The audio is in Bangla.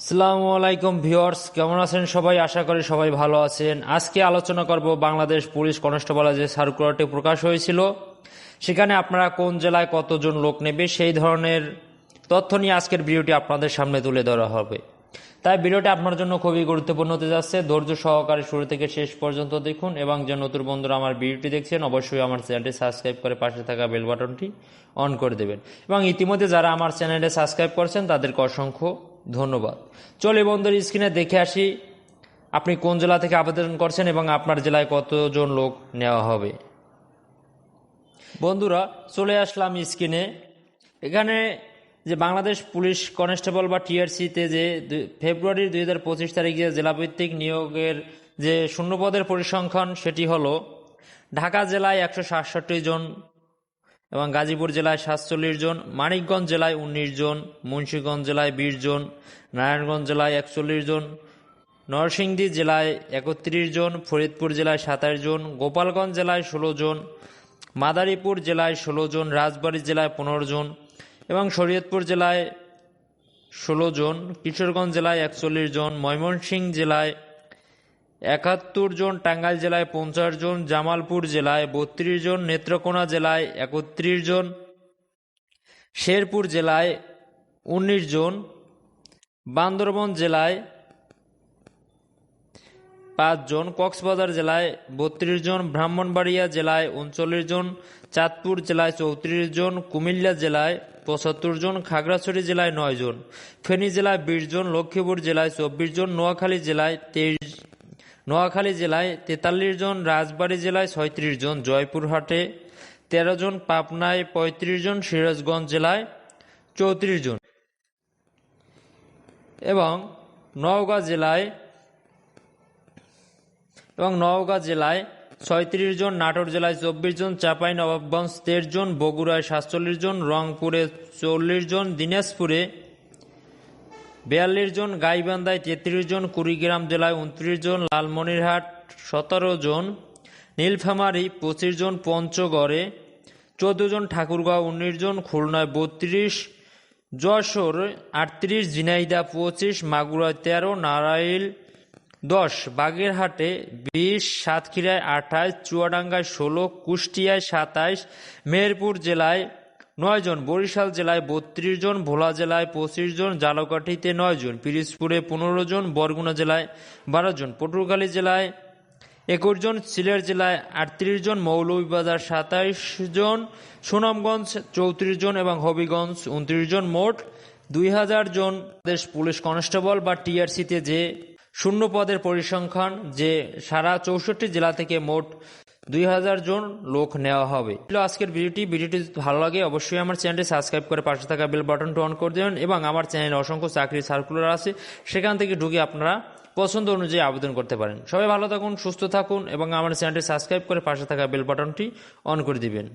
আসসালামু আলাইকুম ভিউয়ার্স, কেমন আছেন সবাই? আশা করি সবাই ভালো আছেন। আজকে আলোচনা করব বাংলাদেশ পুলিশ কনস্টেবল যে সার্কুলারটি প্রকাশ হয়েছিল। সেখানে আপনারা কোন জেলায় কতজন লোক নেবে সেই ধরনের তথ্য নিয়ে আজকের ভিডিওটি আপনাদের সামনে তুলে ধরা হবে। তাই ভিডিওটি আপনার জন্য খুবই গুরুত্বপূর্ণ হতে যাচ্ছে। ধৈর্য সহকারে শুরু থেকে শেষ পর্যন্ত দেখুন এবং যে নতুন বন্ধুরা আমার ভিডিওটি দেখছেন, অবশ্যই আমার চ্যানেলটি সাবস্ক্রাইব করে পাশে থাকা বেল বাটনটি অন করে দেবেন। এবং ইতিমধ্যে যারা আমার চ্যানেলটি সাবস্ক্রাইব করছেন, তাদেরকে অসংখ্য ধন্যবাদ। চলে বন্ধুর স্ক্রিনে দেখে আসি, আপনি কোন জেলা থেকে আবেদন করছেন এবং আপনার জেলায় কতজন লোক নেওয়া হবে। বন্ধুরা, চলে আসলাম স্ক্রিনে। এখানে যে বাংলাদেশ পুলিশ কনস্টেবল বা টিআরসিতে যে ফেব্রুয়ারির দুই হাজার পঁচিশ তারিখে জেলাভিত্তিক নিয়োগের যে শূন্যপদের পরিসংখ্যান, সেটি হলো ঢাকা জেলায় একশো সাতষট্টি জন এবং গাজীপুর জেলায় সাতচল্লিশ জন, মানিকগঞ্জ জেলায় উনিশ জন, মুন্সীগঞ্জ জেলায় বিশ জন, নারায়ণগঞ্জ জেলায় একচল্লিশ জন, নরসিংদী জেলায় একত্রিশ জন, ফরিদপুর জেলায় সাতাশ জন, গোপালগঞ্জ জেলায় ষোলো জন, মাদারীপুর জেলায় ষোলো জন, রাজবাড়ী জেলায় পনেরো জন এবং শরীয়তপুর জেলায় ষোলো জন, কিশোরগঞ্জ জেলায় একচল্লিশ জন, ময়মনসিংহ জেলায় একাত্তর জন টাঙ্গাইল জেলায় পঞ্চাশ জন, জামালপুর জেলায় বত্রিশ জন, নেত্রকোনা জেলায় একত্রিশ জন, শেরপুর জেলায় উনিশ জন, বান্দরবন জেলায় পাঁচজন কক্সবাজার জেলায় বত্রিশ জন, ব্রাহ্মণবাড়িয়া জেলায় উনচল্লিশ জন, চাঁদপুর জেলায় চৌত্রিশ জন, কুমিল্লা জেলায় পঁচাত্তর জন, খাগড়াছড়ি জেলায় নয় জন, ফেনী জেলায় বিশ জন, লক্ষ্মীপুর জেলায় চব্বিশ জন, নোয়াখালী জেলায় তেইশ নোয়াখালী জেলায় তেতাল্লিশ জন, রাজবাড়ী জেলায় ছয়ত্রিশ জন, জয়পুরহাটে তেরো জন, পাবনায় পঁয়ত্রিশ জন, সিরাজগঞ্জ জেলায় চৌত্রিশ জন। এবং নওগাঁ জেলায় এবং নওগাঁ জেলায় ছয়ত্রিশ জন, নাটোর জেলায় চব্বিশ জন, চাপাই, নবাবগঞ্জ তেইশ জন, বগুড়ায় সাতচল্লিশ জন, রংপুরে চল্লিশ জন, দিনাজপুরে বিয়াল্লিশ জন গাইবান্ধায় তেত্রিশ জন কুড়িগ্রাম জেলায় উনত্রিশ জন লালমনিরহাট সতেরো জন, নীলফামারী পঁচিশ জন পঞ্চগড়ে চোদ্দ জন, ঠাকুরগাঁও উনিশ জন, খুলনায় বত্রিশ, যশোর আটত্রিশ, ঝিনাইদা পঁচিশ, মাগুরায় তেরো নারাইল দশ, বাগেরহাটে বিশ, সাতক্ষীরায় আঠাশ, চুয়াডাঙ্গায় ষোলো, কুষ্টিয়ায় সাতাইশ মেহেরপুর জেলায় নয় জন, বরিশাল জেলায় বত্রিশ জন, ভোলা জেলায় পঁচিশ জন, জালকাঠিতে নয় জন, পিরিজপুরে পনেরো জন, বরগুনা জেলায় বারো জন, পটুয়াখালী জেলায় একুশ জন, সিলেট জেলায় আটত্রিশ জন, মৌলভীবাজার সাতাইশ জন, সুনামগঞ্জ চৌত্রিশ জন এবং হবিগঞ্জ উনত্রিশ জন। মোট দুই হাজার জন দেশ পুলিশ কনস্টেবল বা টিআরসিতে যে শূন্য পদের পরিসংখ্যান, যে সারা চৌষট্টি জেলা থেকে মোট দুই হাজার জন লোক নেওয়া হবে। ছিল আজকের ভিডিওটি। ভিডিওটি ভালো লাগে, অবশ্যই আমার চ্যানেলটি সাবস্ক্রাইব করে পাশে থাকা বেল বাটনটি অন করে দেবেন এবং আমার চ্যানেলে অসংখ্য চাকরি সার্কুলার আছে। সেখান থেকে ঢুকে আপনারা পছন্দ অনুযায়ী আবেদন করতে পারেন। সবাই ভালো থাকুন, সুস্থ থাকুন এবং আমার চ্যানেলটি সাবস্ক্রাইব করে পাশে থাকা বেল বাটনটি অন করে দিবেন।